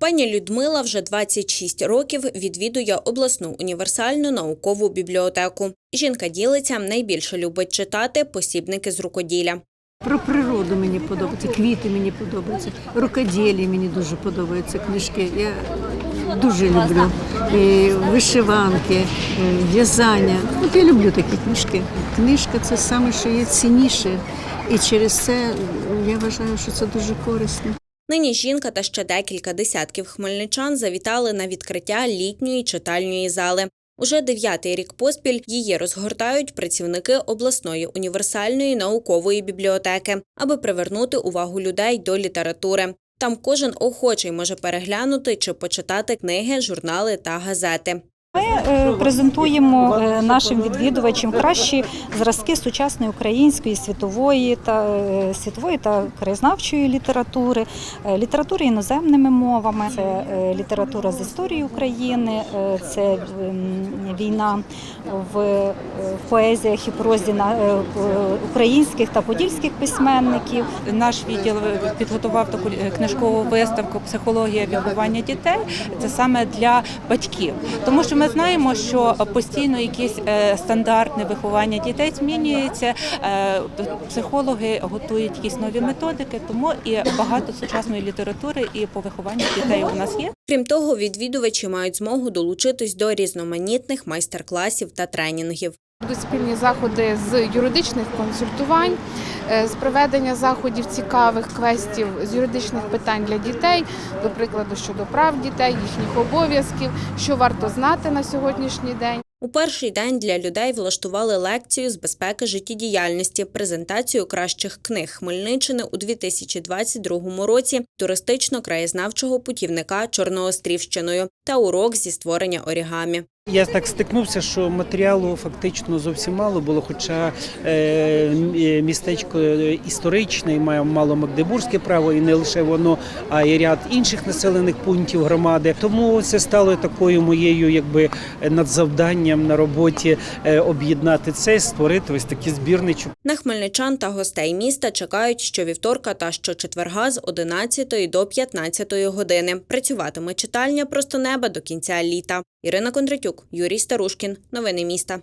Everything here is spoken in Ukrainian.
Пані Людмила вже 26 років відвідує обласну універсальну наукову бібліотеку. Жінка ділиться, найбільше любить читати посібники з рукоділля. Про природу мені подобається, квіти мені подобаються, рукоділі мені дуже подобаються книжки. Я дуже люблю і вишиванки, в'язання. От я люблю такі книжки. Книжка це саме, що є цінніше. І через це я вважаю, що це дуже корисно. Нині жінка та ще декілька десятків хмельничан завітали на відкриття літньої читальної зали. Уже дев'ятий рік поспіль її розгортають працівники обласної універсальної наукової бібліотеки, аби привернути увагу людей до літератури. Там кожен охочий може переглянути чи почитати книги, журнали та газети. Ми е, презентуємо е, нашим відвідувачам кращі зразки сучасної української світової та е, світової та краєзнавчої літератури, літератури іноземними мовами, це література з історії України, це війна в поезіях і прозі українських та подільських письменників. Наш відділ підготував таку книжкову виставку Психологія виховання дітей. Це саме для батьків, тому що ми знаємо, що постійно якесь е, стандартне виховання дітей змінюється. е, Психологи готують якісь нові методики, тому і багато сучасної літератури і по вихованню дітей у нас є. Крім того, відвідувачі мають змогу долучитись до різноманітних майстер-класів та тренінгів. Будуть спільні заходи з юридичних консультувань, е, з проведення заходів цікавих квестів з юридичних питань для дітей, до прикладу щодо прав дітей, їхніх обов'язків, що варто знати на сьогоднішній день. У перший день для людей влаштували лекцію з безпеки життєдіяльності, презентацію кращих книг Хмельниччини у 2022 році, туристично-краєзнавчого путівника Чорноострівщиною та урок зі створення орігамі. Я так стикнувся, що матеріалу фактично зовсім мало було, хоча е, е, містечко історичне і має мало магдебурзьке право, і не лише воно, а й ряд інших населених пунктів громади. Тому це стало такою моєю, якби надзавданням на роботі е, об'єднати це, створити ось такий збірничок. На хмельничан та гостей міста чекають щовівторка та щочетверга з 11 до 15 години. Працюватиме читальня просто неба до кінця літа. Ірина Кондратюк, Юрій Старушкін. Новини міста.